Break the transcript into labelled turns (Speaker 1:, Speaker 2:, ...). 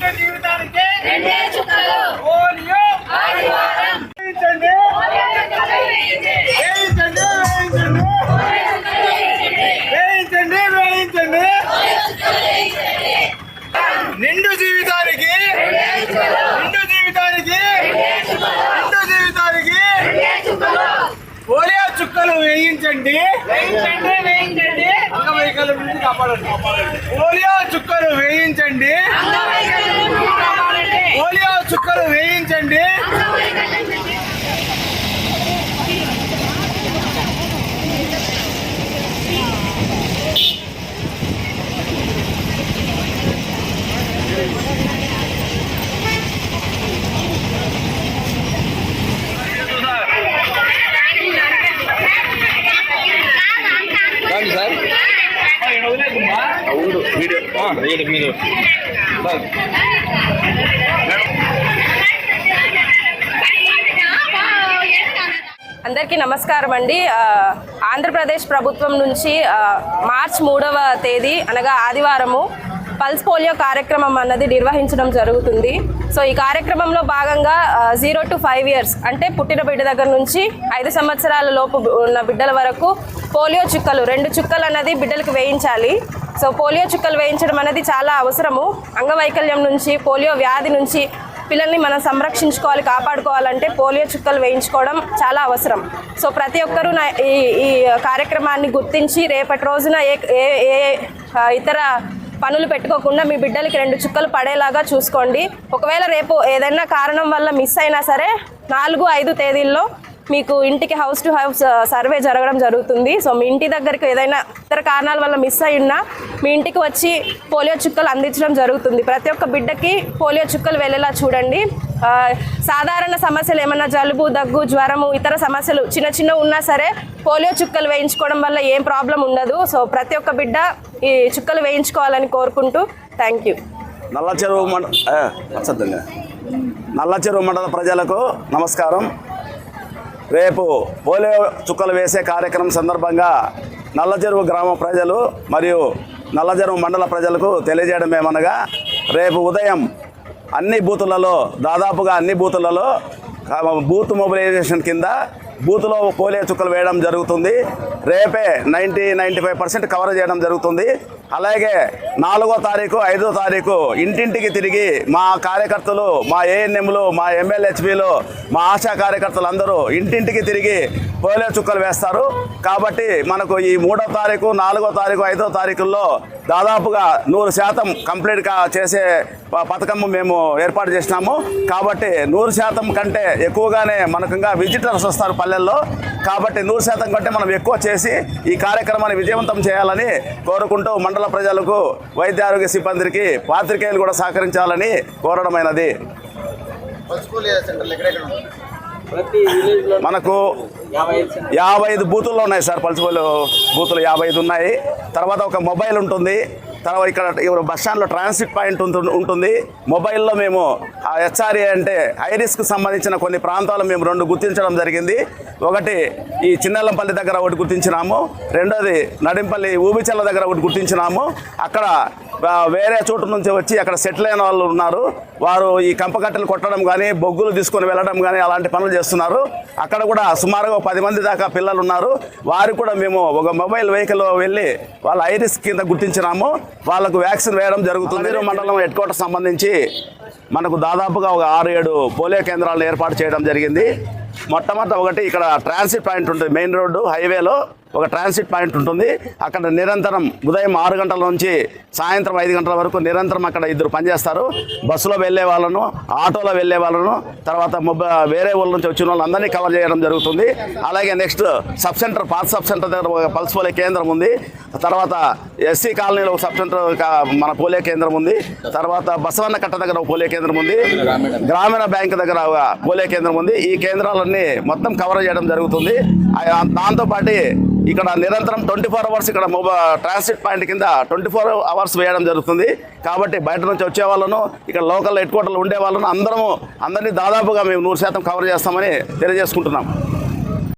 Speaker 1: నిండు జీవితానికి
Speaker 2: రెండే చుక్కలు.
Speaker 1: పోలియో. వేయించండి వేయించండి వేయించండి వేయించండి నిండు జీవితానికి నిండు జీవితానికి నిండు జీవితానికి పోలియో చుక్కలు వేయించండి. వేయించండి వేయించండి. అంగవైకల్యం నుంచి కాపాడండి. పోలియో చుక్కలు వేయించండి పోలియో చుక్కలు వేయించండి
Speaker 3: రండి సార్ ఉండు వీడియో వీడియో
Speaker 4: అందరికీ నమస్కారం అండి. ఆంధ్రప్రదేశ్ ప్రభుత్వం నుంచి మార్చ్ మూడవ తేదీ అనగా ఆదివారము పల్స్ పోలియో కార్యక్రమం అన్నది నిర్వహించడం జరుగుతుంది. సో ఈ కార్యక్రమంలో భాగంగా జీరో టు ఫైవ్ ఇయర్స్ అంటే పుట్టిన బిడ్డ దగ్గర నుంచి ఐదు సంవత్సరాల లోపు ఉన్న బిడ్డల వరకు పోలియో చుక్కలు రెండు చుక్కలు అన్నది బిడ్డలకు వేయించాలి. సో పోలియో చుక్కలు వేయించడం అనేది చాలా అవసరము. అంగవైకల్యం నుంచి పోలియో వ్యాధి నుంచి పిల్లల్ని మనం సంరక్షించుకోవాలి కాపాడుకోవాలంటే పోలియో చుక్కలు వేయించుకోవడం చాలా అవసరం. సో ప్రతి ఒక్కరూ నా ఈ ఈ కార్యక్రమాన్ని గుర్తించి రేపటి రోజున ఏ ఏ ఏ ఇతర పనులు పెట్టుకోకుండా మీ బిడ్డలకి రెండు చుక్కలు పడేలాగా చూసుకోండి. ఒకవేళ రేపు ఏదైనా కారణం వల్ల మిస్ అయినా సరే నాలుగు ఐదు తేదీల్లో మీకు ఇంటికి హౌస్ టు హౌస్ సర్వే జరగడం జరుగుతుంది. సో మీ ఇంటి దగ్గరికి ఏదైనా ఇతర కారణాల వల్ల మిస్ అయి ఉన్నా మీ ఇంటికి వచ్చి పోలియో చుక్కలు అందించడం జరుగుతుంది. ప్రతి ఒక్క బిడ్డకి పోలియో చుక్కలు వెళ్ళేలా చూడండి. సాధారణ సమస్యలు ఏమన్నా జలుబు దగ్గు జ్వరము ఇతర సమస్యలు చిన్న చిన్న ఉన్నా సరే పోలియో చుక్కలు వేయించుకోవడం వల్ల ఏం ప్రాబ్లం ఉండదు. సో ప్రతి ఒక్క బిడ్డ ఈ చుక్కలు వేయించుకోవాలని కోరుకుంటూ థ్యాంక్ యూ
Speaker 5: నల్ల చెరువు మండ నల్ల చెరువు మండల ప్రజలకు నమస్కారం. రేపు పోలియో చుక్కలు వేసే కార్యక్రమం సందర్భంగా నల్లచెరువు గ్రామ ప్రజలు మరియు నల్లజెరువు మండల ప్రజలకు తెలియజేయడం ఏమనగా రేపు ఉదయం అన్ని బూతులలో దాదాపుగా అన్ని బూతులలో బూత్ మొబిలైజేషన్ కింద బూత్లో పోలియో చుక్కలు వేయడం జరుగుతుంది. రేపే ninety ninety five percent cover చేయడం జరుగుతుంది. అలాగే నాలుగో తారీఖు ఐదో తారీఖు ఇంటింటికి తిరిగి మా కార్యకర్తలు మా ఏఎన్ఎంలు మా ఎమ్మెల్యేహెచ్పీలు మా ఆశా కార్యకర్తలు అందరూ ఇంటింటికి తిరిగి పోలియో చుక్కలు వేస్తారు. కాబట్టి మనకు ఈ మూడో తారీఖు నాలుగో తారీఖు ఐదో తారీఖుల్లో దాదాపుగా నూరు శాతం కంప్లీట్గా చేసే ప- పథకం మేము ఏర్పాటు చేసినాము. కాబట్టి నూరు శాతం కంటే ఎక్కువగానే మనకంగా విజిటర్స్ వస్తారు పల్లెల్లో. కాబట్టి నూరు శాతం కంటే మనం ఎక్కువ చేసి ఈ కార్యక్రమాన్ని విజయవంతం చేయాలని కోరుకుంటూ మండల ప్రజలకు వైద్య ఆరోగ్య సిబ్బందికి పాత్రికేయులు కూడా సహకరించాలని కోరడమైనది. మనకు యాభై ఐదు బూతుల్లో ఉన్నాయి సార్ పల్సిపోలు బూతులు యాభై ఐదు ఉన్నాయి. తర్వాత ఒక మొబైల్ ఉంటుంది. తర్వాత ఇక్కడ బస్ స్టాండ్లో ట్రాన్సిట్ పాయింట్ ఉంటు- ఉంటుంది. మొబైల్లో మేము ఆ హెచ్ఆర్ఏ అంటే ఐరిస్కు సంబంధించిన కొన్ని ప్రాంతాలు మేము రెండు గుర్తించడం జరిగింది. ఒకటి ఈ చిన్నెల్లంపల్లి దగ్గర ఒకటి గుర్తించినాము. రెండోది నడింపల్లి ఊబిచల్ల దగ్గర ఒకటి గుర్తించినాము. అక్కడ వేరే చోటు నుంచి వచ్చి అక్కడ సెటిల్ అయిన వాళ్ళు ఉన్నారు. వారు ఈ కంపకట్టెలు కొట్టడం కానీ బొగ్గులు తీసుకొని వెళ్ళడం కానీ అలాంటి పనులు చేస్తున్నారు. అక్కడ కూడా సుమారుగా పది మంది దాకా పిల్లలు ఉన్నారు. వారికి కూడా మేము ఒక మొబైల్ వెహికల్ వెళ్ళి వాళ్ళ ఐరిస్ కింద గుర్తించినాము. వాళ్ళకు వ్యాక్సిన్ వేయడం జరుగుతుంది. మండలం హెడ్ క్వార్టర్ సంబంధించి మనకు దాదాపుగా ఒక ఆరు ఏడు పోలియో కేంద్రాలను ఏర్పాటు చేయడం జరిగింది. మొట్టమొదట ఒకటి ఇక్కడ ట్రాన్సిట్ పాయింట్ ఉంటుంది మెయిన్ రోడ్డు హైవేలో. ఒక ట్రాన్సిట్ పాయింట్ ఉంటుంది. అక్కడ నిరంతరం ఉదయం ఆరు గంటల నుంచి సాయంత్రం ఐదు గంటల వరకు నిరంతరం అక్కడ ఇద్దరు పనిచేస్తారు. బస్సులో వెళ్ళే వాళ్ళను ఆటోలో వెళ్ళే వాళ్ళను తర్వాత మొబ వేరే ఊళ్ళ నుంచి వచ్చిన వాళ్ళందరినీ కవర్ చేయడం జరుగుతుంది. అలాగే నెక్స్ట్ సబ్ సెంటర్ పాత సబ్ సెంటర్ దగ్గర ఒక పల్స్ పోలే కేంద్రం ఉంది. తర్వాత ఎస్సీ కాలనీలో ఒక సబ్ సెంటర్ మన పోలియో కేంద్రం ఉంది. తర్వాత బసవన్న కట్ట దగ్గర ఒక పోలియో కేంద్రం ఉంది. గ్రామీణ బ్యాంక్ దగ్గర ఒక పోలియో కేంద్రం ఉంది. ఈ కేంద్రాలన్నీ మొత్తం కవర్ చేయడం జరుగుతుంది. దాంతోపాటు ఇక్కడ నిరంతరం ట్వంటీ ఫోర్ అవర్స్ ఇక్కడ మొబైల్ ట్రాన్సిట్ పాయింట్ కింద ట్వంటీ ఫోర్ అవర్స్ వేయడం జరుగుతుంది. కాబట్టి బయట నుంచి వచ్చే వాళ్ళను ఇక్కడ లోకల్ హెడ్ క్వార్టర్లు ఉండే వాళ్ళను అందరము అందరినీ దాదాపుగా మేము నూరు శాతం కవర్ చేస్తామని తెలియజేసుకుంటున్నాం.